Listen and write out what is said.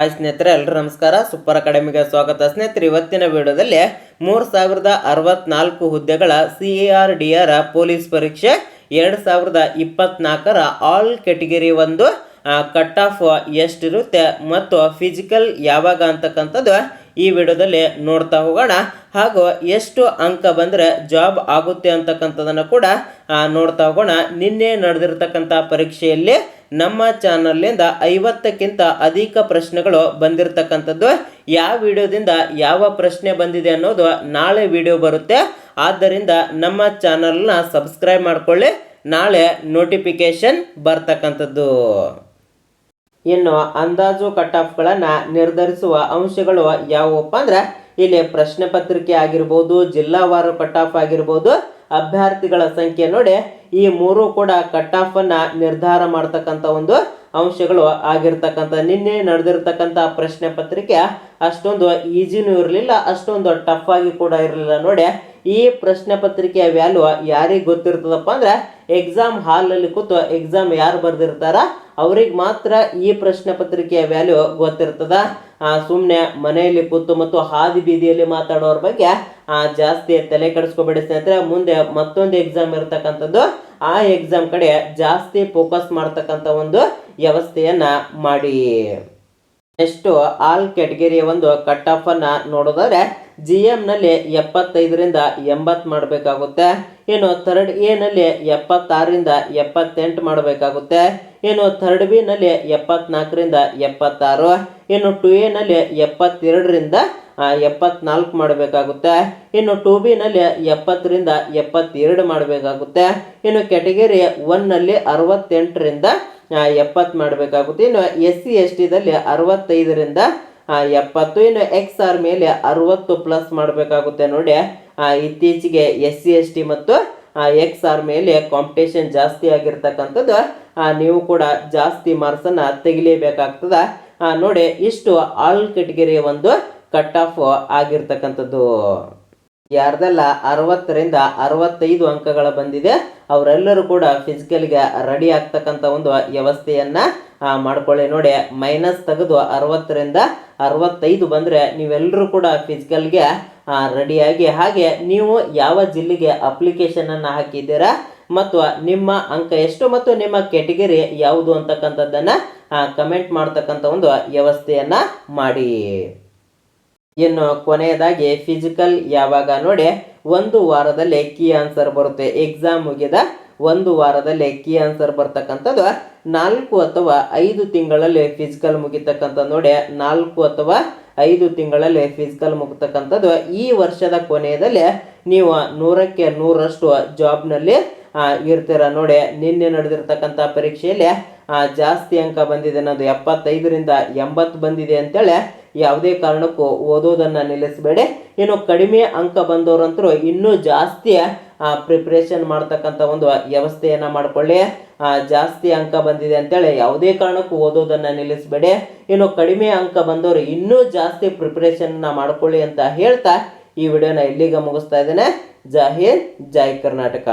Hi ಸ್ನೇಹಿತರೆ ಎಲ್ಲರೂ ನಮಸ್ಕಾರ. ಸೂಪರ್ ಅಕಾಡೆಮಿಗೆ ಸ್ವಾಗತ. ಸ್ನೇಹಿತರೆ, ಇವತ್ತಿನ ವಿಡಿಯೋದಲ್ಲಿ ಮೂರು ಸಾವಿರದ ಅರವತ್ನಾಲ್ಕು ಹುದ್ದೆಗಳ C A R D R police ಪರೀಕ್ಷೆ ಎರಡು ಸಾವಿರದ ಇಪ್ಪತ್ನಾಲ್ಕರ ಆಲ್ ಕೆಟಗರಿ ಒಂದು ಕಟ್ ಆಫ್ ಎಷ್ಟಿರುತ್ತೆ ಮತ್ತು ಫಿಸಿಕಲ್ ಯಾವಾಗ ಅಂತಕ್ಕಂಥದ್ದು ಈ ವಿಡಿಯೋದಲ್ಲಿ ನೋಡ್ತಾ ಹೋಗೋಣ. ಹಾಗೂ ಎಷ್ಟು ಅಂಕ ಬಂದರೆ ಜಾಬ್ ಆಗುತ್ತೆ ಅಂತಕ್ಕಂಥದ್ದನ್ನು ಕೂಡ ನೋಡ್ತಾ ಹೋಗೋಣ. ನಿನ್ನೆ ನಡೆದಿರ್ತಕ್ಕಂಥ ಪರೀಕ್ಷೆಯಲ್ಲಿ ನಮ್ಮ ಚಾನಲ್ನಿಂದ ಐವತ್ತಕ್ಕಿಂತ ಅಧಿಕ ಪ್ರಶ್ನೆಗಳು ಬಂದಿರತಕ್ಕಂಥದ್ದು. ಯಾವ ವಿಡಿಯೋದಿಂದ ಯಾವ ಪ್ರಶ್ನೆ ಬಂದಿದೆ ಅನ್ನೋದು ನಾಳೆ ವಿಡಿಯೋ ಬರುತ್ತೆ. ಆದ್ದರಿಂದ ನಮ್ಮ ಚಾನಲ್ನ ಸಬ್ಸ್ಕ್ರೈಬ್ ಮಾಡಿಕೊಳ್ಳಿ. ನಾಳೆ ನೋಟಿಫಿಕೇಶನ್ ಬರ್ತಕ್ಕಂಥದ್ದು. ಇನ್ನು ಅಂದಾಜು ಕಟ್ ಆಫ್ಗಳನ್ನು ನಿರ್ಧರಿಸುವ ಅಂಶಗಳು ಯಾವುವಪ್ಪ ಅಂದ್ರೆ, ಇಲ್ಲಿ ಪ್ರಶ್ನೆ ಪತ್ರಿಕೆ ಆಗಿರ್ಬೋದು ಜಿಲ್ಲಾವಾರು ಕಟ್ ಆಫ್ ಆಗಿರ್ಬೋದು, ಅಭ್ಯರ್ಥಿಗಳ ಸಂಖ್ಯೆ ನೋಡಿ, ಈ ಮೂರು ಕೂಡ ಕಟ್ ಆಫನ್ನು ನಿರ್ಧಾರ ಮಾಡ್ತಕ್ಕಂಥ ಒಂದು ಅಂಶಗಳು ಆಗಿರ್ತಕ್ಕಂಥ, ನಿನ್ನೆ ನಡೆದಿರ್ತಕ್ಕಂಥ ಪ್ರಶ್ನೆ ಪತ್ರಿಕೆ ಅಷ್ಟೊಂದು ಈಜಿನೂ ಇರಲಿಲ್ಲ, ಅಷ್ಟೊಂದು ಟಫ್ ಆಗಿ ಕೂಡ ಇರಲಿಲ್ಲ ನೋಡಿ ಈ ಪ್ರಶ್ನೆ ಪತ್ರಿಕೆಯ ವ್ಯಾಲ್ಯೂ ಯಾರಿಗೆ ಗೊತ್ತಿರ್ತದಪ್ಪ ಅಂದ್ರೆ ಎಕ್ಸಾಮ್ ಹಾಲಲ್ಲಿ ಕೂತು ಎಕ್ಸಾಮ್ ಯಾರು ಬರ್ದಿರ್ತಾರ ಅವ್ರಿಗೆ ಮಾತ್ರ ಈ ಪ್ರಶ್ನೆ ಪತ್ರಿಕೆಯ ವ್ಯಾಲ್ಯೂ ಗೊತ್ತಿರ್ತದ. ಸುಮ್ಮನೆ ಮನೆಯಲ್ಲಿ ಕೂತು ಮತ್ತು ಹಾದಿ ಬೀದಿಯಲ್ಲಿ ಮಾತಾಡೋರ ಬಗ್ಗೆ ಆ, ಜಾಸ್ತಿ ತಲೆ ಕೆಡಿಸ್ಕೋಬೇಡಿ ಸ್ನೇಹಿತರೆ. ಮುಂದೆ ಮತ್ತೊಂದು ಎಕ್ಸಾಮ್ ಇರ್ತಕ್ಕಂಥದ್ದು ಆ ಎಕ್ಸಾಮ್ ಕಡೆ ಜಾಸ್ತಿ ಫೋಕಸ್ ಮಾಡ್ತಕ್ಕಂಥ ಒಂದು ವ್ಯವಸ್ಥೆಯನ್ನ ಮಾಡಿ. ನೆಕ್ಸ್ಟ್ ಆಲ್ ಕೆಟಗರಿಯ ಒಂದು ಕಟ್ ಆಫ್ ಅನ್ನ ನೋಡೋದಾದ್ರೆ ಜಿ ನಲ್ಲಿ ಎಪ್ಪತ್ತೈದರಿಂದ ಎಂಬತ್ತು ಮಾಡಬೇಕಾಗುತ್ತೆ. ಇನ್ನು ಥರ್ಡ್ ಎನಲ್ಲಿ ನಲ್ಲಿ ಎಪ್ಪತ್ತಾರರಿಂದ ಎಪ್ಪತ್ತೆಂಟು ಮಾಡಬೇಕಾಗುತ್ತೆ. ಇನ್ನು ಥರ್ಡ್ ಬಿನಲ್ಲಿ ಎಪ್ಪತ್ನಾಲ್ಕರಿಂದ ಎಪ್ಪತ್ತಾರು. ಇನ್ನು ಟು ಎನಲ್ಲಿ ನಲ್ಲಿ ಎಪ್ಪತ್ತೆರಡರಿಂದ ಎಪ್ಪತ್ನಾಲ್ಕು ಮಾಡಬೇಕಾಗುತ್ತೆ. ಇನ್ನು ಟು ಬಿನಲ್ಲಿ ಎಪ್ಪತ್ತರಿಂದ ಎಪ್ಪತ್ತೆರಡು ಮಾಡಬೇಕಾಗುತ್ತೆ. ಇನ್ನು ಕ್ಯಾಟಗರಿ ಒನ್ನಲ್ಲಿ ಅರವತ್ತೆಂಟರಿಂದ ಎಪ್ಪತ್ತು ಮಾಡಬೇಕಾಗುತ್ತೆ. ಇನ್ನು ಎಸ್ ಸಿ ಎಸ್ ಟಿದಲ್ಲಿ ಅರವತ್ತೈದರಿಂದ ಎಪ್ಪತ್ತು ಇನ್ನು ಎಕ್ಸ್ ಆರ್ ಮೇಲೆ ಅರವತ್ತು ಪ್ಲಸ್ ಮಾಡಬೇಕಾಗುತ್ತೆ ನೋಡಿ. ಆ, ಇತ್ತೀಚೆಗೆ ಎಸ್ ಸಿ ಎಸ್ ಟಿ ಮತ್ತು ಎಕ್ಸ್ ಆರ್ ಮೇಲೆ ಕಾಂಪಿಟೇಷನ್ ಜಾಸ್ತಿ ಆಗಿರ್ತಕ್ಕಂಥದ್ದು ಆ, ನೀವು ಕೂಡ ಜಾಸ್ತಿ ಮಾರ್ಕ್ಸನ್ನು ತೆಗಿಲೇಬೇಕಾಗ್ತದೆ. ನೋಡಿ ಇಷ್ಟು ಆಲ್ ಕೆಟಗರಿಯ ಒಂದು ಕಟ್ ಆಫ್ ಆಗಿರ್ತಕ್ಕಂಥದ್ದು. ಯಾರ್ದೆಲ್ಲ ಅರವತ್ತರಿಂದ ಅರವತ್ತೈದು ಅಂಕಗಳ ಬಂದಿದೆ, ಅವರೆಲ್ಲರೂ ಕೂಡ ಫಿಸಿಕಲ್ಗೆ ರೆಡಿ ಆಗ್ತಕ್ಕಂಥ ಒಂದು ವ್ಯವಸ್ಥೆಯನ್ನ ಮಾಡ್ಕೊಳ್ಳಿ. ನೋಡಿ ಮೈನಸ್ ತೆಗೆದು ಅರವತ್ತರಿಂದ ಅರವತ್ತೈದು ಬಂದರೆ ನೀವೆಲ್ಲರೂ ಕೂಡ ಫಿಸಿಕಲ್ಗೆ ರೆಡಿಯಾಗಿ ಹಾಗೆ ನೀವು ಯಾವ ಜಿಲ್ಲೆಗೆ ಅಪ್ಲಿಕೇಶನನ್ನು ಹಾಕಿದ್ದೀರಾ ಮತ್ತು ನಿಮ್ಮ ಅಂಕ ಎಷ್ಟು ಮತ್ತು ನಿಮ್ಮ ಕೆಟಗರಿ ಯಾವುದು ಅಂತಕ್ಕಂಥದ್ದನ್ನು ಕಮೆಂಟ್ ಮಾಡ್ತಕ್ಕಂಥ ಒಂದು ವ್ಯವಸ್ಥೆಯನ್ನು ಮಾಡಿ. ಇನ್ನು ಕೊನೆಯದಾಗಿ ಫಿಸಿಕಲ್ ಯಾವಾಗ ನೋಡಿ, ಒಂದು ವಾರದಲ್ಲಿ ಕೀ ಆನ್ಸರ್ ಬರುತ್ತೆ. ಎಕ್ಸಾಮ್ ಮುಗಿದ ಒಂದು ವಾರದಲ್ಲಿ ಕೀ ಆನ್ಸರ್ ಬರ್ತಕ್ಕಂಥದ್ದು ನಾಲ್ಕು ಅಥವಾ ಐದು ತಿಂಗಳಲ್ಲಿ ಫಿಸಿಕಲ್ ಮುಗಿತಕ್ಕಂಥ ನೋಡಿ, ನಾಲ್ಕು ಅಥವಾ ಐದು ತಿಂಗಳಲ್ಲಿ ಫಿಸಿಕಲ್ ಮುಗಿತಕ್ಕಂಥದ್ದು ಈ ವರ್ಷದ ಕೊನೆಯದಲ್ಲಿ ನೀವು ನೂರಕ್ಕೆ ನೂರಷ್ಟು ಜಾಬ್ನಲ್ಲಿ ಇರ್ತೀರ ನೋಡಿ. ನಿನ್ನೆ ನಡೆದಿರ್ತಕ್ಕಂಥ ಪರೀಕ್ಷೆಯಲ್ಲಿ ಜಾಸ್ತಿ ಅಂಕ ಬಂದಿದೆ ಅನ್ನೋದು ಎಪ್ಪತ್ತೈದರಿಂದ ಎಂಬತ್ತು ಬಂದಿದೆ ಅಂತೇಳಿ ಯಾವುದೇ ಕಾರಣಕ್ಕೂ ಓದೋದನ್ನು ನಿಲ್ಲಿಸಬೇಡಿ. ಏನು ಕಡಿಮೆ ಅಂಕ ಬಂದವರಂತರೂ ಇನ್ನೂ ಜಾಸ್ತಿ ಪ್ರಿಪ್ರೇಷನ್ ಮಾಡ್ತಕ್ಕಂಥ ಒಂದು ವ್ಯವಸ್ಥೆಯನ್ನು ಮಾಡಿಕೊಳ್ಳಿ. ಜಾಸ್ತಿ ಅಂಕ ಬಂದಿದೆ ಅಂತೇಳಿ ಯಾವುದೇ ಕಾರಣಕ್ಕೂ ಓದೋದನ್ನು ನಿಲ್ಲಿಸಬೇಡಿ. ಏನು ಕಡಿಮೆ ಅಂಕ ಬಂದವರು ಇನ್ನೂ ಜಾಸ್ತಿ ಪ್ರಿಪ್ರೇಷನ್ನ ಮಾಡ್ಕೊಳ್ಳಿ ಅಂತ ಹೇಳ್ತಾ ಈ ವಿಡಿಯೋನ ಇಲ್ಲಿಗೆ ಮುಗಿಸ್ತಾ ಇದ್ದೇನೆ. ಜಾಹೀರ್ ಜೈ ಕರ್ನಾಟಕ.